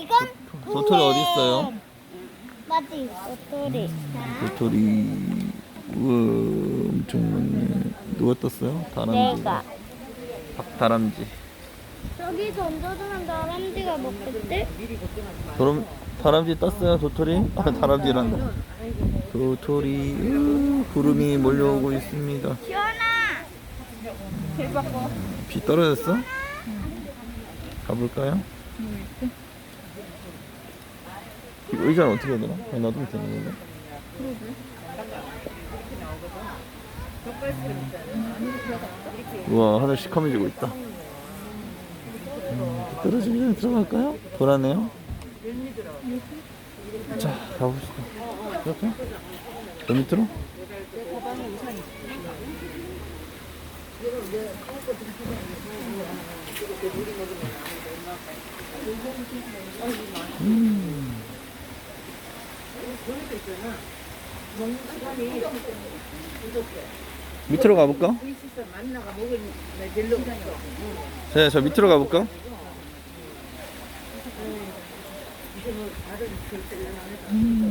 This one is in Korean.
이건 도토리 어디 있어요? 맞지, 도토리. 자, 도토리 우와 엄청 많네 누가 떴어요? 다람쥐 내가. 박다람쥐 저기 던져주면 다람쥐가 먹겠지? 그럼 다람쥐 떴어요 도토리? 아 다람쥐란다 도토리 으, 구름이 몰려오고 있습니다 시원아! 비 떨어졌어? 가볼까요? 이 의자는 어떻게 해야 되나? 그냥 놔두면 되는 건가? 우와 하늘 시커매지고 있다 음, 떨어지기 전에 들어갈까요? 돌아네요 자 가봅시다 이렇게? 저 밑으로? 밑으로 가볼까? 네, 저 밑으로 가볼까? 음, 좋네요.